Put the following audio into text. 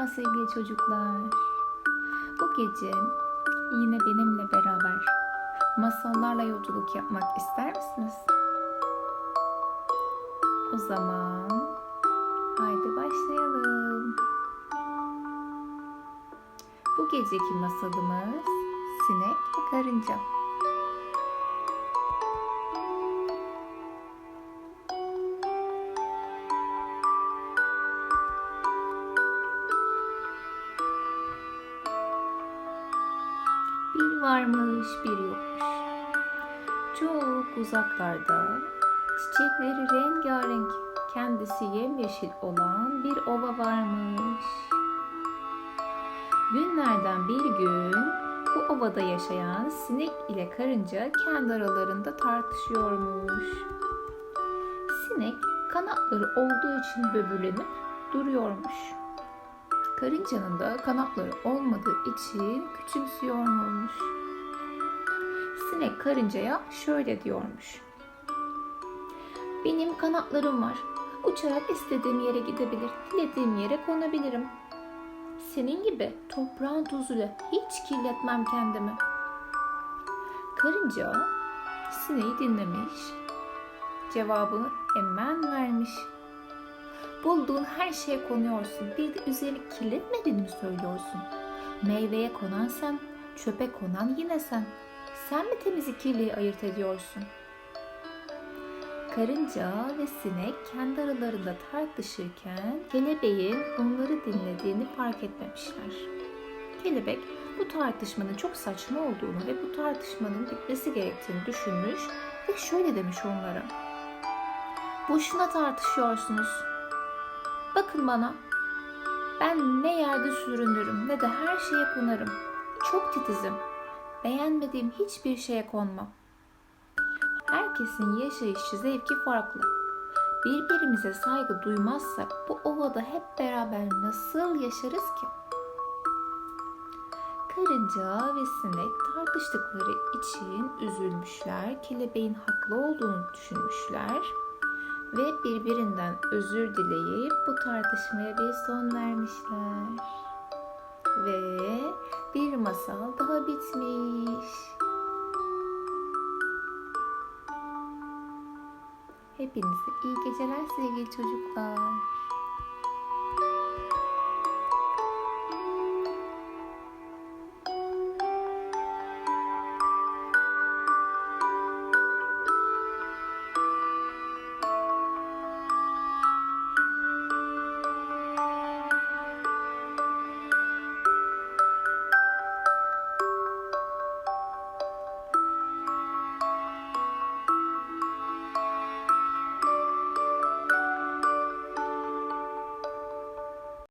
Merhaba sevgili çocuklar. Bu gece yine benimle beraber masallarla yolculuk yapmak ister misiniz? O zaman haydi başlayalım. Bu geceki masalımız sinek ve karınca. Bir varmış bir yokmuş. Çok uzaklarda çiçekleri rengarenk kendisi yemyeşil olan bir ova varmış. Günlerden bir gün bu ovada yaşayan sinek ile karınca kendi aralarında tartışıyormuş. Sinek kanatları olduğu için böbürlenip duruyormuş. Karıncanın da kanatları olmadığı için küçümsüyormuş. Sinek karıncaya şöyle diyormuş. Benim kanatlarım var. Uçarak istediğim yere gidebilir, dilediğim yere konabilirim. Senin gibi toprağın tozuyla hiç kirletmem kendimi. Karınca sineği dinlemiş. Cevabını hemen vermiş. Bulduğun her şeye konuyorsun. Bir de üzerini kirletmediğini söylüyorsun? Meyveye konan sen, çöpe konan yine sen. Sen mi temizi kirliyi ayırt ediyorsun? Karınca ve sinek kendi aralarında tartışırken kelebeğin onları dinlediğini fark etmemişler. Kelebek bu tartışmanın çok saçma olduğunu ve bu tartışmanın bitmesi gerektiğini düşünmüş ve şöyle demiş onlara. Boşuna tartışıyorsunuz. Bakın bana. Ben ne yerde sürünürüm ne de her şeye konarım. Çok titizim. Beğenmediğim hiçbir şeye konmam. Herkesin yaşayış zevki farklı. Birbirimize saygı duymazsak bu ovada hep beraber nasıl yaşarız ki? Karınca ve sinek tartıştıkları için üzülmüşler, kelebeğin haklı olduğunu düşünmüşler ve birbirinden özür dileyip bu tartışmaya bir son vermişler. Ve bir masal daha bitmiş. Hepinize iyi geceler sevgili çocuklar.